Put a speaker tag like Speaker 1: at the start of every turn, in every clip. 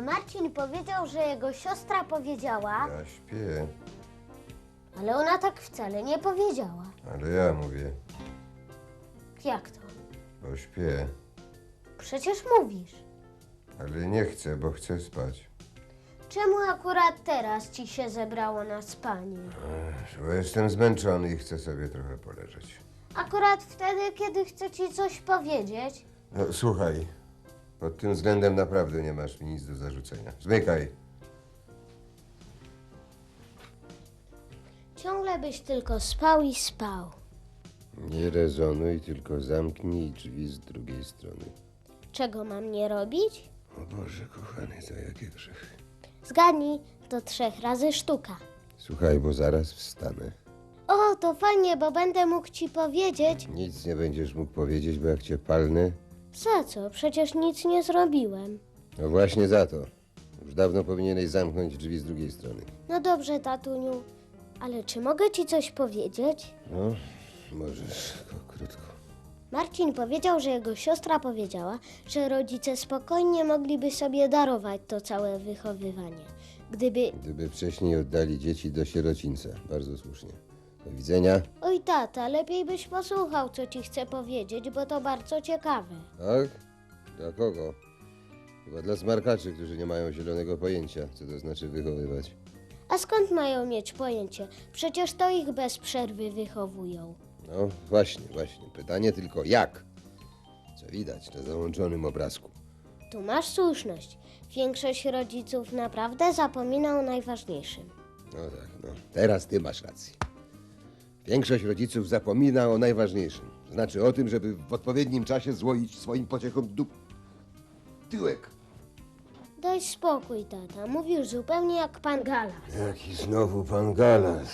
Speaker 1: A Marcin powiedział, że jego siostra powiedziała,
Speaker 2: Ja śpię,
Speaker 1: ale ona tak wcale nie powiedziała.
Speaker 2: ale ja mówię,
Speaker 1: Jak to?
Speaker 2: bo śpię.
Speaker 1: Przecież mówisz.
Speaker 2: Ale nie chcę, bo chcę spać.
Speaker 1: Czemu akurat teraz ci się zebrało na spanie?
Speaker 2: Ech, Bo jestem zmęczony i chcę sobie trochę poleżeć.
Speaker 1: Akurat wtedy, kiedy chcę ci coś powiedzieć.
Speaker 2: No, słuchaj, pod tym względem naprawdę nie masz mi nic do zarzucenia. Zmykaj.
Speaker 1: Ciągle byś tylko spał i spał.
Speaker 2: Nie rezonuj, tylko zamknij drzwi z drugiej strony.
Speaker 1: Czego mam nie robić?
Speaker 2: O Boże, kochany, to jakie grzechy.
Speaker 1: Zgadnij, to trzech razy sztuka.
Speaker 2: Słuchaj, bo zaraz wstanę.
Speaker 1: O, to fajnie, bo będę mógł ci powiedzieć.
Speaker 2: Nic nie będziesz mógł powiedzieć, bo jak cię palnę,
Speaker 1: Za co? Przecież nic nie zrobiłem.
Speaker 2: no właśnie za to. Już dawno powinieneś zamknąć drzwi z drugiej strony.
Speaker 1: No dobrze, tatuniu, ale czy mogę ci coś powiedzieć?
Speaker 2: No, możesz, tylko krótko.
Speaker 1: Marcin powiedział, że jego siostra powiedziała, że rodzice spokojnie mogliby sobie darować to całe wychowywanie. Gdyby.
Speaker 2: Gdyby wcześniej oddali dzieci do sierocińca. Bardzo słusznie. Do widzenia.
Speaker 1: Oj, tata, lepiej byś posłuchał, co ci chcę powiedzieć, bo to bardzo ciekawe.
Speaker 2: Tak? Dla kogo? Chyba dla smarkaczy, którzy nie mają zielonego pojęcia, co to znaczy wychowywać.
Speaker 1: A skąd mają mieć pojęcie? Przecież to ich bez przerwy wychowują.
Speaker 2: No, właśnie, właśnie. Pytanie tylko jak? Co widać na załączonym obrazku.
Speaker 1: Tu masz słuszność. Większość rodziców naprawdę zapomina o najważniejszym.
Speaker 2: No tak, no. Teraz ty masz rację. Większość rodziców zapomina o najważniejszym. Znaczy o tym, żeby w odpowiednim czasie złoić swoim pociechom dup... tyłek.
Speaker 1: Daj spokój, tata. Mówisz zupełnie jak pan Gala.
Speaker 2: Jaki znowu pan Galas.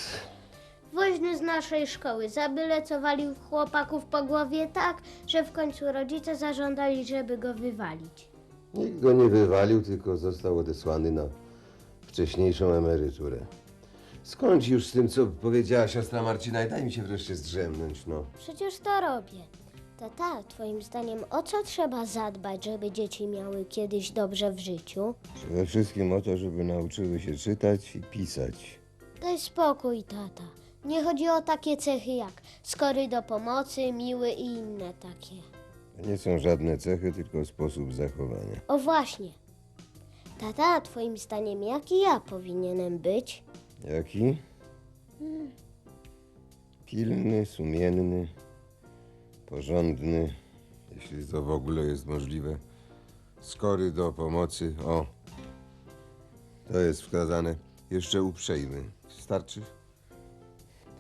Speaker 1: Woźny z naszej szkoły za byle co walił chłopaków po głowie tak, że w końcu rodzice zażądali, żeby go wywalić.
Speaker 2: Nikt go nie wywalił, tylko został odesłany na wcześniejszą emeryturę. Skończ już z tym, co powiedziała siostra Marcina i daj mi się wreszcie zdrzemnąć, no.
Speaker 1: Przecież to robię. Tata, twoim zdaniem o co trzeba zadbać, żeby dzieci miały kiedyś dobrze w życiu?
Speaker 2: Przede wszystkim o to, żeby nauczyły się czytać i pisać.
Speaker 1: Daj spokój, tata. Nie chodzi o takie cechy jak skory do pomocy, miły i inne takie.
Speaker 2: To nie są żadne cechy, tylko sposób zachowania.
Speaker 1: O właśnie. Tata, twoim zdaniem jaki ja powinienem być?
Speaker 2: Jaki? Pilny, sumienny, porządny, jeśli to w ogóle jest możliwe. Skory do pomocy, o. To jest wskazane. Jeszcze uprzejmy. Starczy?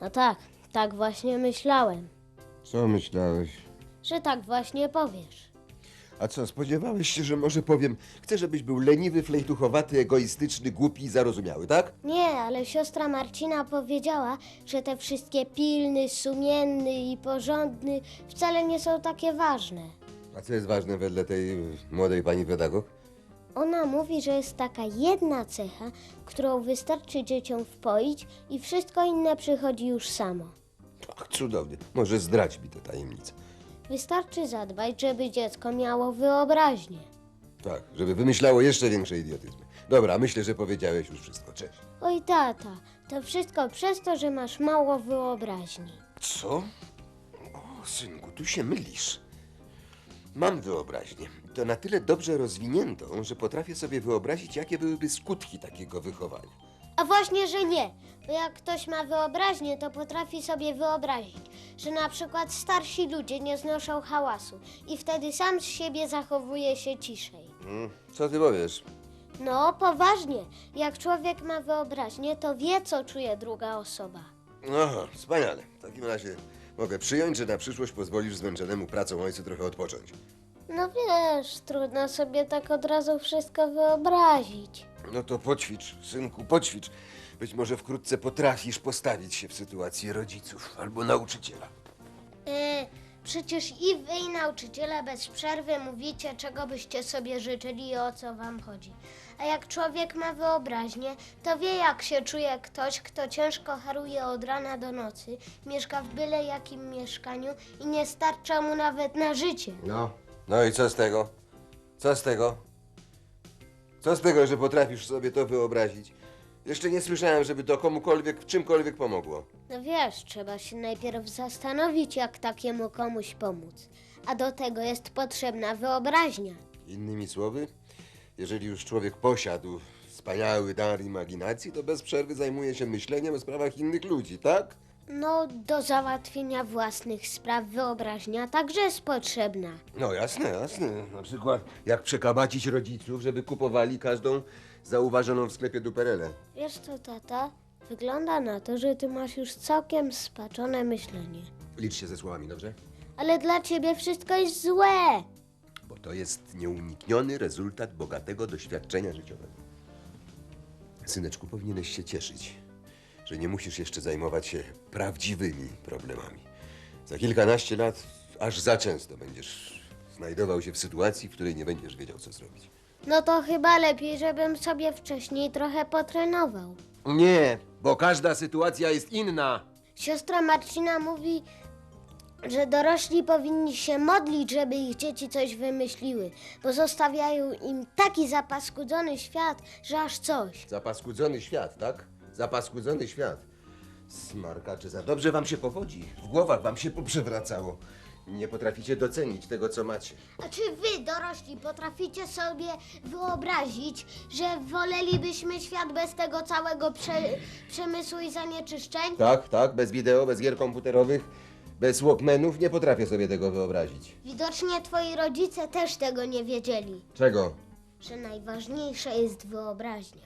Speaker 1: No tak, tak właśnie myślałem,
Speaker 2: Co myślałeś?
Speaker 1: że tak właśnie powiesz.
Speaker 3: A co, spodziewałeś się, że może powiem, chcę, żebyś był leniwy, flejtuchowaty, egoistyczny, głupi i zarozumiały, tak?
Speaker 1: Nie, ale siostra Marcina powiedziała, że te wszystkie pilny, sumienny i porządny wcale nie są takie ważne.
Speaker 2: A co jest ważne wedle tej młodej pani pedagog?
Speaker 1: Ona mówi, że jest taka jedna cecha, którą wystarczy dzieciom wpoić i wszystko inne przychodzi już samo.
Speaker 3: Ach, cudownie. Może zdradź mi tę tajemnicę.
Speaker 1: Wystarczy zadbać, żeby dziecko miało wyobraźnię.
Speaker 3: Tak, żeby wymyślało jeszcze większe idiotyzmy. Dobra, myślę, że powiedziałeś już wszystko. Cześć.
Speaker 1: Oj, tata, to wszystko przez to, że masz mało wyobraźni.
Speaker 3: Co? O, synku, tu się mylisz. Mam wyobraźnię. To na tyle dobrze rozwiniętą, że potrafię sobie wyobrazić, jakie byłyby skutki takiego wychowania.
Speaker 1: A właśnie, że nie. Bo jak ktoś ma wyobraźnię, to potrafi sobie wyobrazić, że na przykład starsi ludzie nie znoszą hałasu i wtedy sam z siebie zachowuje się ciszej.
Speaker 2: Hmm, co ty powiesz?
Speaker 1: No, poważnie. Jak człowiek ma wyobraźnię, to wie, co czuje druga osoba.
Speaker 3: Aha, wspaniale. W takim razie mogę przyjąć, że na przyszłość pozwolisz zmęczonemu pracą ojcu trochę odpocząć.
Speaker 1: No wiesz, trudno sobie tak od razu wszystko wyobrazić.
Speaker 3: No to poćwicz, synku, poćwicz. Być może wkrótce potrafisz postawić się w sytuacji rodziców albo nauczyciela.
Speaker 1: E, przecież i wy, i nauczyciele bez przerwy mówicie, czego byście sobie życzyli i o co wam chodzi. A jak człowiek ma wyobraźnię, to wie, jak się czuje ktoś, kto ciężko haruje od rana do nocy, mieszka w byle jakim mieszkaniu i nie starcza mu nawet na życie.
Speaker 2: No,
Speaker 3: No i co z tego? Co z tego?
Speaker 2: Co z tego, że potrafisz sobie to wyobrazić? Jeszcze nie słyszałem, żeby to komukolwiek w czymkolwiek pomogło.
Speaker 1: No wiesz, trzeba się najpierw zastanowić, jak takiemu komuś pomóc. A do tego jest potrzebna wyobraźnia.
Speaker 2: Innymi słowy, jeżeli już człowiek posiadł wspaniały dar imaginacji, to bez przerwy zajmuje się myśleniem o sprawach innych ludzi, tak?
Speaker 1: No, do załatwienia własnych spraw wyobraźnia także jest potrzebna.
Speaker 2: No jasne, jasne. Na przykład jak przekabacić rodziców, żeby kupowali każdą zauważoną w sklepie duperelę.
Speaker 1: Wiesz co, tata? Wygląda na to, że ty masz już całkiem spaczone myślenie.
Speaker 2: Licz się ze słowami, dobrze?
Speaker 1: Ale dla ciebie wszystko jest złe.
Speaker 2: Bo to jest nieunikniony rezultat bogatego doświadczenia życiowego. Syneczku, powinieneś się cieszyć, że nie musisz jeszcze zajmować się prawdziwymi problemami. Za kilkanaście lat aż za często będziesz znajdował się w sytuacji, w której nie będziesz wiedział, co zrobić.
Speaker 1: No to chyba lepiej, żebym sobie wcześniej trochę potrenował.
Speaker 2: Nie, bo każda sytuacja jest inna.
Speaker 1: Siostra Marcina mówi, że dorośli powinni się modlić, żeby ich dzieci coś wymyśliły, bo zostawiają im taki zapaskudzony świat, że aż coś.
Speaker 2: Zapaskudzony świat, tak? Zapaskudzony świat. Smarkacze, za dobrze wam się powodzi. W głowach wam się poprzewracało. Nie potraficie docenić tego, co macie.
Speaker 1: A czy wy, dorośli, potraficie sobie wyobrazić, że wolelibyśmy świat bez tego całego prze, przemysłu i zanieczyszczeń?
Speaker 2: Tak, tak, bez wideo, bez gier komputerowych, bez walkmanów nie potrafię sobie tego wyobrazić.
Speaker 1: Widocznie twoi rodzice też tego nie wiedzieli,
Speaker 2: Czego?
Speaker 1: że najważniejsza jest wyobraźnia.